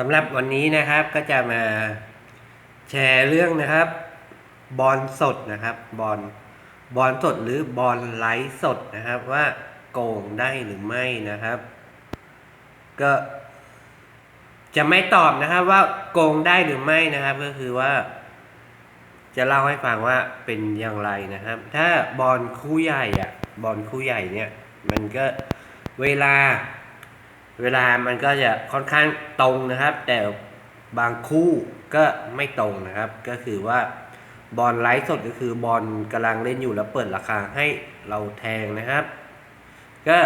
สำหรับวันนี้นะครับก็จะมาแชร์เรื่องนะครับ บอลสดนะครับ บอลบอลสดหรือบอลไลฟ์สดนะครับว่าโกงได้หรือไม่นะครับ ก็จะไม่ตอบนะครับว่าโกงได้หรือไม่นะครับ ก็คือว่า จะเล่าให้ฟังว่าเป็นอย่างไรนะครับ ถ้าบอลคู่ใหญ่อะบอลคู่ใหญ่เนี่ย มันก็เวลา เวลามันก็จะค่อนข้างตรงนะครับ แต่บางคู่ก็ไม่ตรงนะครับ ก็คือว่าบอลไลฟ์สดก็คือบอลกำลังเล่นอยู่แล้วเปิดราคาให้เราแทงนะครับ ก็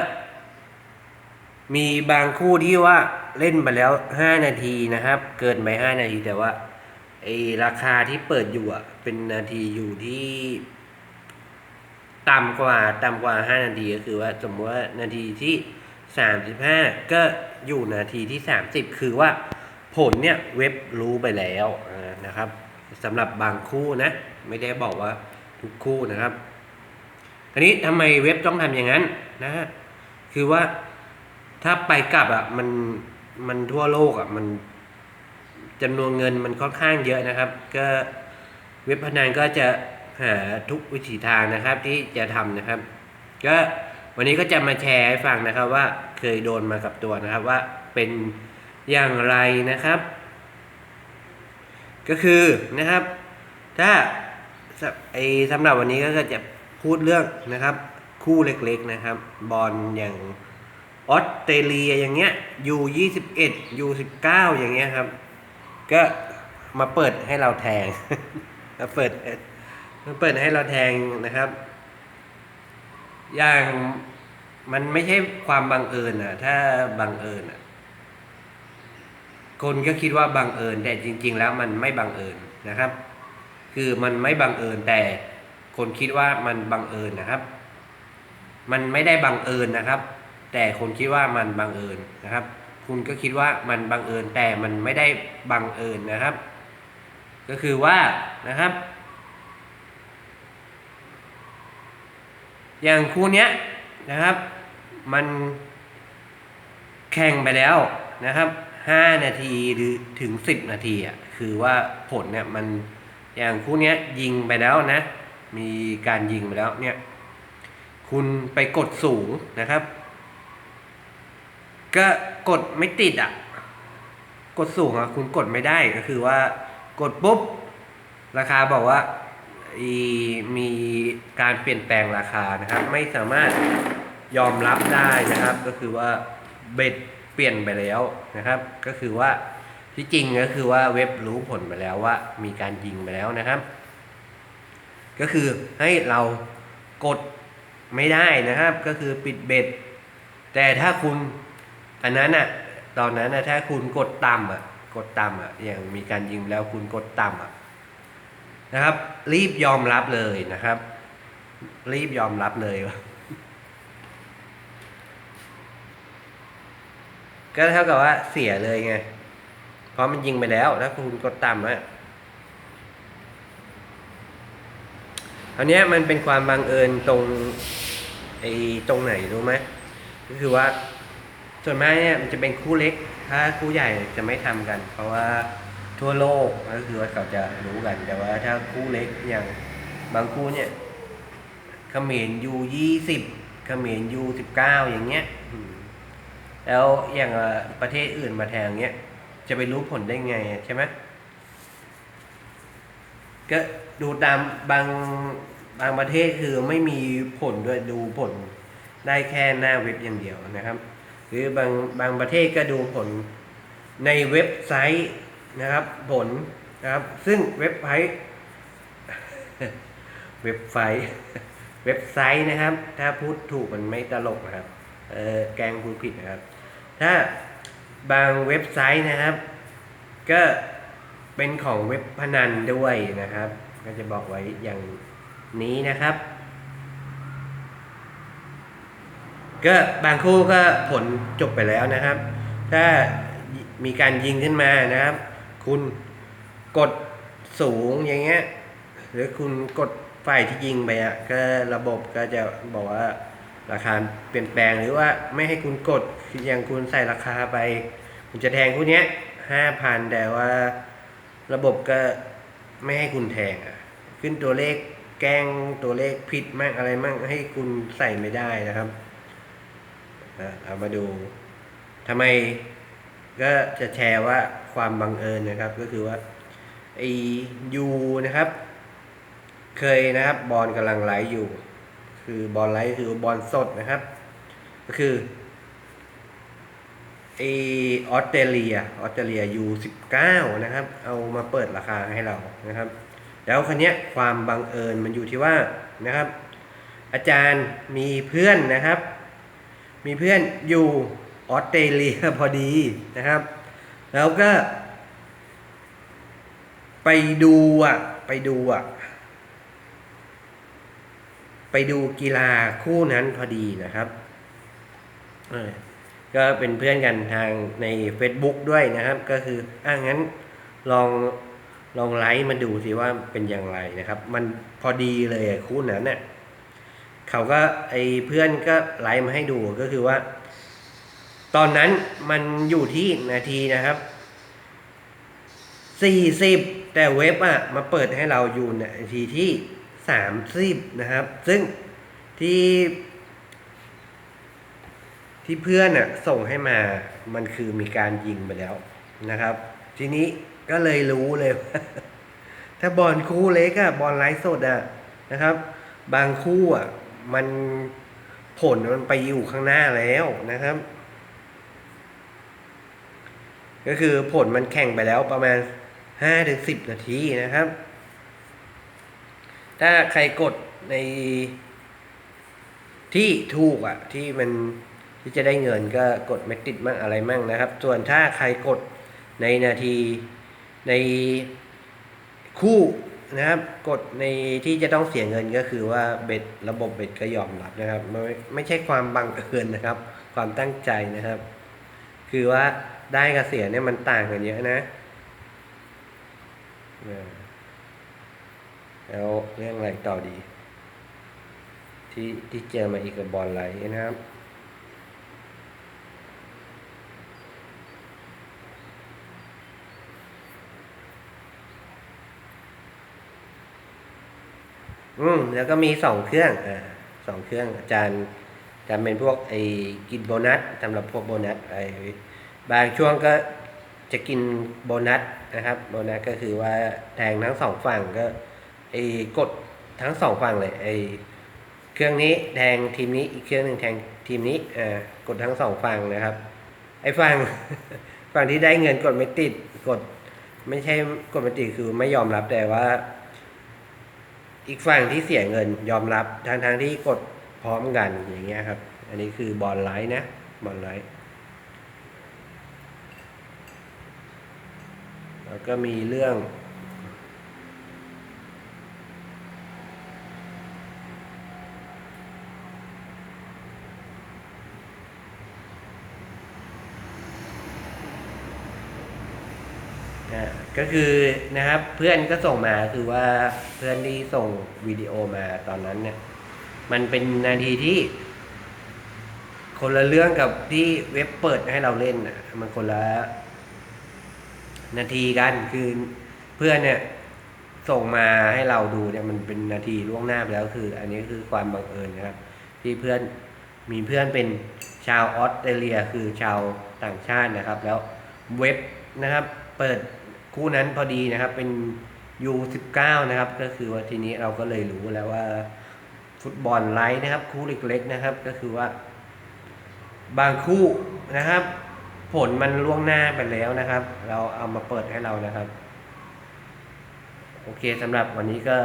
มีบางคู่ที่ว่าเล่นไปแล้ว 5 นาทีนะครับ เกินไป 5 นาทีแต่ว่าไอราคาที่เปิดอยู่อะเป็นนาทีอยู่ที่ต่ำกว่าต่ำกว่า 5 นาทีก็คือว่าสมมติว่านาทีที่ 35 ก็อยู่นาทีที่ 30 คือว่าผลเนี่ยเว็บรู้ไปแล้วนะครับสำหรับบางคู่นะ ไม่ได้บอกว่าทุกคู่นะครับทีนี้ทำไมเว็บต้องทำอย่างนั้นนะฮะคือว่าถ้าไปกลับอะมันมันทั่วโลกอะมันจำนวนเงินมันค่อนข้างเยอะนะครับ ก็เว็บพนันก็จะหาทุกวิถีทางนะครับที่จะทำนะครับ ก็ วันนี้ก็จะมาแชร์ให้ฟังนะครับว่าเคยโดนมากับตัวนะครับว่าเป็นอย่างไรนะครับ ก็คือนะครับ ถ้าไอสำหรับวันนี้ก็จะพูดเรื่องนะครับ คู่เล็กๆนะครับ บอลอย่างออสเตรเลียอย่างเงี้ยยูยี่สิบเอ็ดยูสิบเก้าอย่างเงี้ยครับ ก็มาเปิดให้เราแทงมาเปิดมาเปิดให้เราแทงนะครับ อย่างมันไม่ใช่ความบังเอิญอะถ้าบังเอิญอะคนก็คิดว่าบังเอิญแต่จริง ๆ แล้วมันไม่บังเอิญนะครับ คือมันไม่บังเอิญแต่คนคิดว่ามันบังเอิญนะครับ มันไม่ได้บังเอิญนะครับ แต่คนคิดว่ามันบังเอิญนะครับ คุณก็คิดว่ามันบังเอิญแต่มันไม่ได้บังเอิญนะครับ ก็คือว่านะครับ อย่างคู่เนี้ยนะครับ มันแข่งไปแล้วนะครับห้านาทีหรือถึงสิบนาทีอะคือว่าผลเนี่ยมันอย่างคู่เนี้ยยิงไปแล้วนะ มีการยิงไปแล้วเนี่ยคุณไปกดสูงนะครับ ก็กดไม่ติดอะ กดสูงอะคุณกดไม่ได้ก็คือว่ากดปุ๊บ ราคาบอกว่า มีการเปลี่ยนแปลงราคานะครับ ไม่สามารถยอมรับได้นะครับ ก็คือว่าเบ็ดเปลี่ยนไปแล้วนะครับ ก็คือว่าที่จริงก็คือว่าเว็บรู้ผลไปแล้วว่า มีการยิงไปแล้วนะครับ ก็คือให้เรากดไม่ได้นะครับ ก็คือปิดเบ็ด แต่ถ้าคุณอันนั้นอะตอนนั้นนะถ้าคุณกดต่ำอะกดต่ำอะอย่างมีการยิงแล้วคุณกดต่ำอะ นะครับ รีบยอมรับเลยนะครับ รีบยอมรับเลยก็เท่ากับว่าเสียเลยไง เพราะมันยิงไปแล้วถ้าคุณกดต่ำอะอันเนี้ยมันเป็นความบังเอิญตรงไอ้ตรงไหนรู้ไหมก็คือว่าส่วนมากเนี่ยมันจะเป็นคู่เล็ก ถ้าคู่ใหญ่จะไม่ทำกัน เพราะว่า ทั่วโลกก็คือว่าเขาจะรู้กัน แต่ว่าถ้าคู่เล็กอย่างบางคู่เนี่ยเขมรยูยี่สิบเขมรยูสิบเก้าอย่างเงี้ยแล้วอย่างประเทศอื่นมาแทงเงี้ยจะไปรู้ผลได้ไงใช่ไหมก็ดูตามบางบางประเทศคือไม่มีผลด้วยดูผลได้แค่หน้าเว็บอย่างเดียวนะครับ หรือบางบางประเทศก็ดูผลในเว็บไซต์ นะครับผลนะครับ ซึ่งเว็บไซต์เว็บไซต์เว็บไซต์นะครับ ถ้าพูดถูกมันไม่ตลกนะครับเออแกงพูดผิดนะครับ ถ้าบางเว็บไซต์นะครับ ก็เป็นของเว็บพนันด้วยนะครับ ก็จะบอกไว้อย่างนี้นะครับ ก็บางคู่ก็ผลจบไปแล้วนะครับ ถ้ามีการยิงขึ้นมานะครับ คุณกดสูงอย่างเงี้ย หรือคุณกดฝ่ายที่ยิงไปอะก็ระบบก็จะบอกว่าราคาเปลี่ยนแปลงหรือว่าไม่ให้คุณกดคืออย่างคุณใส่ราคาไปคุณจะแทงคู่เนี้ยห้าพันแต่ว่าระบบก็ไม่ให้คุณแทงอะ ขึ้นตัวเลขแกล้งตัวเลขผิดมากอะไรมั่งให้คุณใส่ไม่ได้นะครับเอามาดูทำไมก็จะแชร์ว่า ความบังเอิญนะครับ ก็คือว่าไอยูนะครับ เคยนะครับบอลกำลังไหลอยู่ คือบอลไหลคือบอลสดนะครับ ก็คือไอออสเตรเลียออสเตรเลียยูสิบเก้านะครับ เอามาเปิดราคาให้เรานะครับ แล้วคันนี้ยความบังเอิญมันอยู่ที่ว่านะครับ อาจารย์มีเพื่อนนะครับ มีเพื่อนอยู่ออสเตรเลียพอดีนะครับ แล้วก็ ไปดูอะ ไปดูอะ ไปดูกีฬาคู่นั้นพอดีนะครับก็เป็นเพื่อนกันทางใน Facebook ด้วยนะครับ ก็คืออะงั้นลองลองไลค์มาดูสิว่าเป็นอย่างไรนะครับ มันพอดีเลยคู่นั้นเนี่ยเขาก็ไอเพื่อนก็ไลค์มาให้ดูก็คือว่า ตอนนั้นมันอยู่ที่นาทีนะครับสี่สิบแต่เว็บอะมาเปิดให้เราอยู่นาทีที่สามสิบนะครับ ซึ่งที่ ที่เพื่อนอะส่งให้มามันคือมีการยิงไปแล้วนะครับ ทีนี้ก็เลยรู้เลย ถ้าบอลคู่เล็กอะบอลไร้สดอะนะครับ บางคู่อะมันผลมันไปอยู่ข้างหน้าแล้วนะครับ ก็คือผลมันแข่งไปแล้วประมาณห้าถึงสิบนาทีนะครับ ถ้าใครกดในที่ถูกอะที่มันที่จะได้เงินก็กดไม่ติดมั่งอะไรมั่งนะครับ ส่วนถ้าใครกดในนาทีในคู่นะครับ กดในที่จะต้องเสียเงินก็คือว่าเบ็ดระบบเบ็ดก็ยอมรับนะครับ ไม่ไม่ใช่ความบังเอิญนะครับ ความตั้งใจนะครับ คือว่าได้กับเสียเนี่ยมันต่างกันเยอะนะแล้วเรื่องอะไรต่อดี ที่ที่เจอมาอีกกับบอลไหลนะครับอืมแล้วก็มีสองเครื่องอ่าสองเครื่องอาจารย์ อาจารย์เป็นพวกไอ้กินโบนัสสำหรับพวกโบนัสไอ้บางช่วงก็จะกินโบนัสนะครับ โบนัสก็คือว่าแทงทั้งสองฝั่งก็ไอ้กดทั้งสองฝั่งเลยไอ้เครื่องนี้แทงทีมนี้อีกเครื่องหนึ่งแทงทีมนี้อ่ากดทั้งสองฝั่งนะครับ ไอ้ฝั่งฝั่งที่ได้เงินกดไม่ติดกด ไม่ใช่กดไม่ติดคือไม่ยอมรับแต่ว่า อีกฝั่งที่เสียเงินยอมรับทางทางที่กด พร้อมกันอย่างเงี้ยครับ อันนี้คือบอลไลท์นะบอลไลท์แล้วก็มีเรื่องอ่าก็คือนะครับเพื่อนก็ส่งมาคือว่าเพื่อนที่ส่งวิดีโอมาตอนนั้นเนี่ย มันเป็นนาทีที่ คนละเรื่องกับที่เว็บเปิดให้เราเล่นน่ะมันคนละนาทีกันคือเพื่อนเนี่ยส่งมาให้เราดูเนี่ยมันเป็นนาทีล่วงหน้าไปแล้วคือ อันนี้คือความบังเอิญนะครับ ที่เพื่อนมีเพื่อนเป็นชาวออสเตรเลียคือชาวต่างชาตินะครับ แล้วเว็บนะครับ เปิดคู่นั้นพอดีนะครับเป็น U19 นะครับ ก็คือว่าทีนี้เราก็เลยรู้แล้วว่า ฟุตบอลไลท์นะครับ คู่เล็กๆนะครับ ก็คือว่า บางคู่นะครับ ผลมันล่วงหน้าไปแล้วนะครับ เราเอามาเปิดให้เรานะครับ โอเคสำหรับวันนี้ก็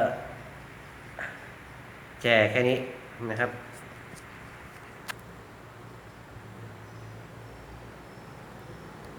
แจกแค่นี้นะครับ